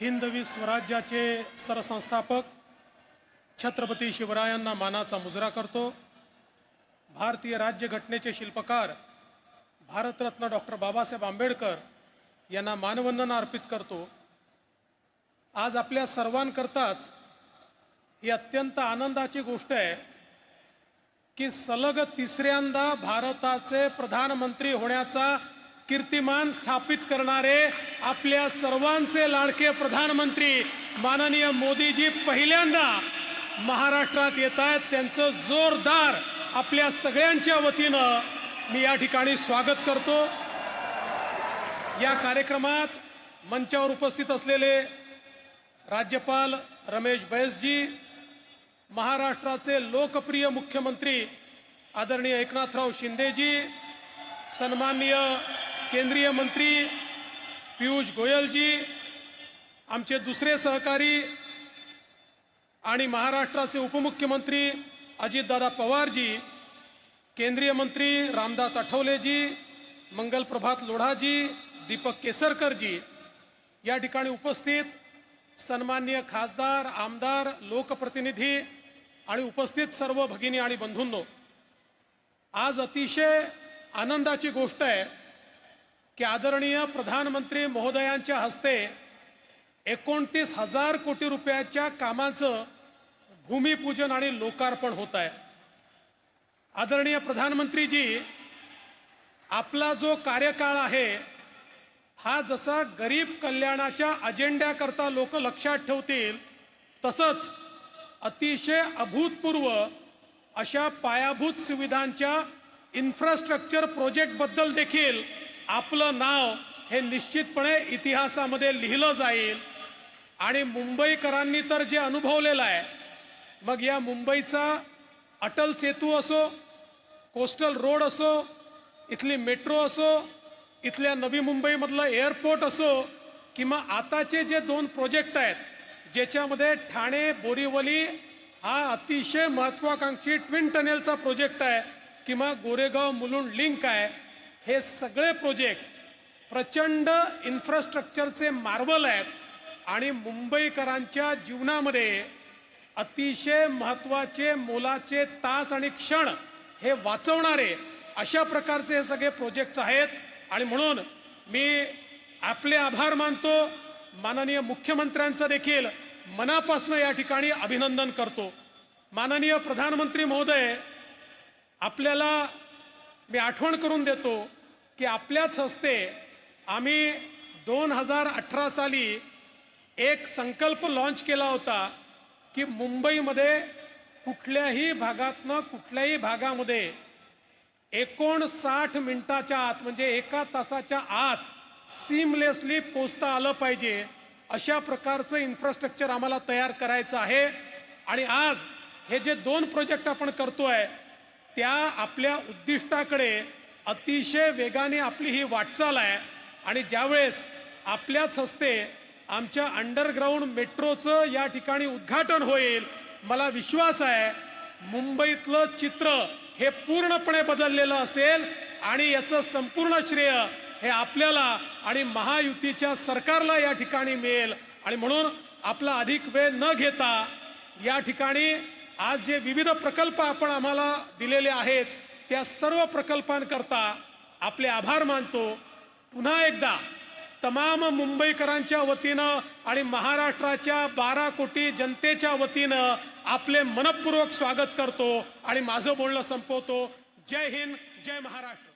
हिंदवी स्वराज्याचे सरसंस्थापक छत्रपती शिवरायांना मानाचा मुजरा करतो. भारतीय राज्यघटनेचे शिल्पकार भारतरत्न डॉक्टर बाबासाहेब आंबेडकर यांना मानवंदना अर्पित करतो. आज आपल्या सर्वांकरताच ही अत्यंत आनंदाची गोष्ट आहे की सलग तिसऱ्यांदा भारताचे प्रधानमंत्री होण्याचा कीर्तिमान स्थापित करणारे आपल्या सर्वांचे लाडके प्रधानमंत्री माननीय मोदीजी पहिल्यांदा महाराष्ट्रात येत आहेत. त्यांचं जोरदार आपल्या सगळ्यांच्या वतीनं मी या ठिकाणी स्वागत करतो. या कार्यक्रमात मंचावर उपस्थित असलेले राज्यपाल रमेश बैसजी महाराष्ट्राचे लोकप्रिय मुख्यमंत्री आदरणीय एकनाथराव शिंदेजी सन्माननीय केंद्रीय मंत्री पियुष गोयलजी आमचे दुसरे सहकारी आणि महाराष्ट्राचे उपमुख्यमंत्री अजितदादा पवारजी केंद्रीय मंत्री रामदास आठवलेजी मंगल प्रभात लोढाजी दीपक केसरकरजी या ठिकाणी उपस्थित सन्मान्य खासदार आमदार लोकप्रतिनिधी आणि उपस्थित सर्व भगिनी आणि बंधूंनो आज अतिशय आनंदाची गोष्ट आहे की आदरणीय प्रधानमंत्री महोदयांच्या हस्ते एकोणतीस हजार कोटी रुपयाच्या कामाचं भूमिपूजन आणि लोकार्पण होत आहे. आदरणीय प्रधानमंत्रीजी आपला जो कार्यकाळ आहे हा जसा गरीब कल्याणाच्या अजेंड्याकरता लोक लक्षात ठेवतील तसंच अतिशय अभूतपूर्व अशा पायाभूत सुविधांच्या इन्फ्रास्ट्रक्चर प्रोजेक्टबद्दल देखील आपलं नाव हे निश्चितपणे इतिहासामध्ये लिहिलं जाईल. आणि मुंबईकरांनी तर जे अनुभवलेलं आहे मग या मुंबईचा अटल सेतू असो कोस्टल रोड असो इथली मेट्रो असो इथल्या नवी मुंबईमधलं एअरपोर्ट असो किंवा आताचे जे दोन प्रोजेक्ट आहेत ज्याच्यामध्ये ठाणे बोरीवली हा अतिशय महत्वाकांक्षी ट्विन टनेलचा प्रोजेक्ट आहे किंवा गोरेगाव मुलुंड लिंक आहे हे सगळे प्रोजेक्ट प्रचंड इन्फ्रास्ट्रक्चरचे मार्वल आहेत आणि मुंबईकरांच्या जीवनामध्ये अतिशय महत्त्वाचे मोलाचे तास आणि क्षण हे वाचवणारे अशा प्रकारचे हे सगळे प्रोजेक्ट आहेत. आणि म्हणून मी आपले आभार मानतो. माननीय मुख्यमंत्र्यांचं देखील मनापासून या ठिकाणी अभिनंदन करतो. माननीय प्रधानमंत्री महोदय आपल्याला मी आठवण करून देतो की आपल्याच हस्ते आम्ही दोन हजार अठरा साली एक संकल्प लॉन्च केला होता की मुंबईमध्ये कुठल्याही भागातनं कुठल्याही भागामध्ये एकोणसाठ मिनिटाच्या आत म्हणजे एका तासाच्या आत सीमलेसली पोचता आलं पाहिजे अशा प्रकारचं इन्फ्रास्ट्रक्चर आम्हाला तयार करायचं आहे. आणि आज हे जे दोन प्रोजेक्ट आपण करतोय त्या आपल्या उद्दिष्टाकडे अतिशय वेगाने आपली ही वाटचाल आहे. आणि ज्यावेळेस आपल्याच हस्ते आमच्या अंडरग्राऊंड मेट्रोचं या ठिकाणी उद्घाटन होईल मला विश्वास आहे मुंबईतलं चित्र हे पूर्णपणे बदललेलं असेल आणि याचं संपूर्ण श्रेय हे आपल्याला आणि महायुतीच्या सरकारला या ठिकाणी मिळेल. आणि म्हणून आपला अधिक वेळ न घेता या ठिकाणी आज जे विविध प्रकल्प आपण आम्हाला दिलेले आहेत त्या सर्व प्रकल्पांकरता आपले आभार मानतो. पुन्हा एकदा तमाम मुंबईकरांच्या वतीनं आणि महाराष्ट्राच्या बारा कोटी जनतेच्या वतीनं आपले मनपूर्वक स्वागत करतो आणि माझं बोलणं संपवतो. जय हिंद जय महाराष्ट्र.